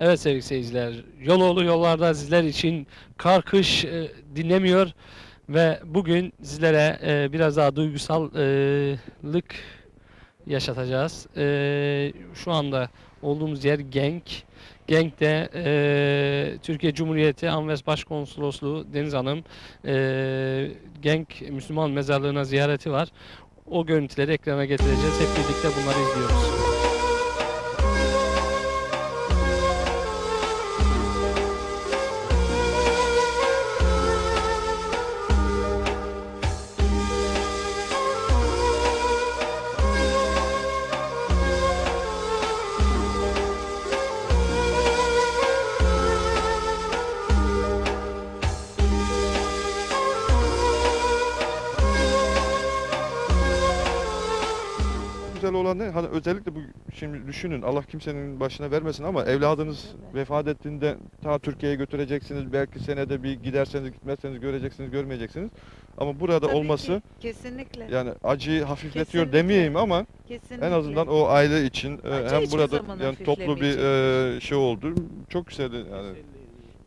Evet sevgili seyirciler, Yoloğlu yollarda sizler için kar kış e, dinlemiyor ve bugün sizlere e, biraz daha duygusallık yaşatacağız. E, şu anda olduğumuz yer Genk. Genk'te e, Türkiye Cumhuriyeti Anvers Başkonsolosluğu Deniz Hanım e, Genk Müslüman Mezarlığı'na ziyareti var. O görüntüleri ekrana getireceğiz. Hep birlikte bunları izliyoruz. Güzel olan ne? Hani özellikle bu şimdi düşünün Allah kimsenin başına vermesin ama evladınız vefat ettiğinde ta Türkiye'ye götüreceksiniz. Belki senede bir giderseniz gitmezseniz göreceksiniz, görmeyeceksiniz. Ama burada Tabii olması ki, kesinlikle. yani acıyı hafifletiyor Kesinlikle. demeyeyim ama kesinlikle. en azından o aile için e, Acı hem burada yani toplu bir e, şey oldu. Çok güzel yani.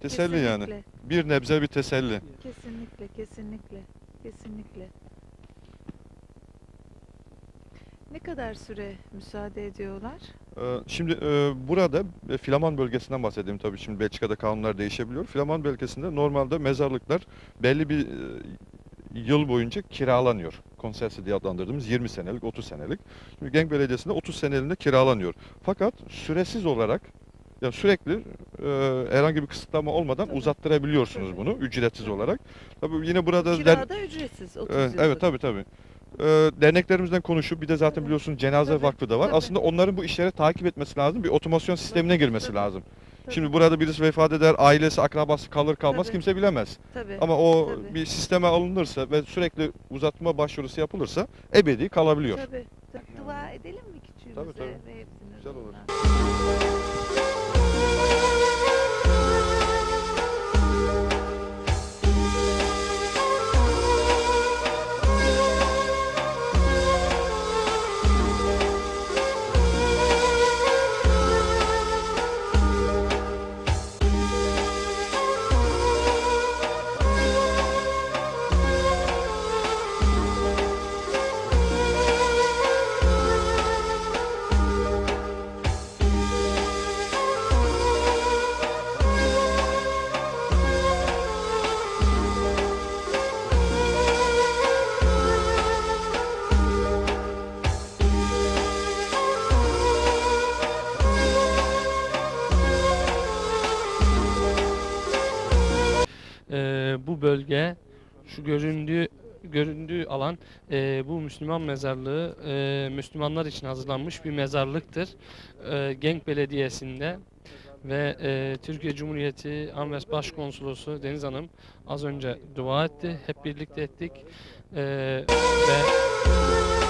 Teselli yani. Kesinlikle, Bir nebze bir teselli. Kesinlikle, kesinlikle, kesinlikle. Ne kadar süre müsaade ediyorlar? Ee, Şimdi e, burada e, Flaman bölgesinden bahsedeyim tabii şimdi Belçika'da kanunlar değişebiliyor. Flaman bölgesinde normalde mezarlıklar belli bir e, yıl boyunca kiralanıyor. Konsersi diye adlandırdığımız 20 senelik, 30 senelik. Şimdi Genk Belediyesi'nde 30 seneliğinde kiralanıyor. Fakat süresiz olarak yani sürekli e, herhangi bir kısıtlama olmadan Tabii. uzattırabiliyorsunuz Tabii. bunu ücretsiz olarak. Tabii yine burada der- Kirada ücretsiz 30 Evet, yıllık. evet tabii tabii. Ee, derneklerimizden konuşup bir de zaten biliyorsunuz cenaze vakfı da var. Aslında onların bu işleri takip etmesi lazım. Bir otomasyon sistemine girmesi lazım. Şimdi burada birisi vefat eder, ailesi, akrabası kalır kalmaz Tabii. kimse bilemez. tabii. Ama o tabii. bir sisteme alınırsa ve sürekli uzatma başvurusu yapılırsa ebedi kalabiliyor. Tabii. Dua edelim mi küçüğümüze Tabii, tabii. ve hepsinin Güzel olur. Bölge şu göründüğü göründüğü alan e, bu Müslüman mezarlığı e, Müslümanlar için hazırlanmış bir mezarlıktır. E, Genk Belediyesi'nde ve e, Türkiye Cumhuriyeti Anvers Başkonsolosu Deniz Hanım az önce dua etti. Hep birlikte ettik. E, ve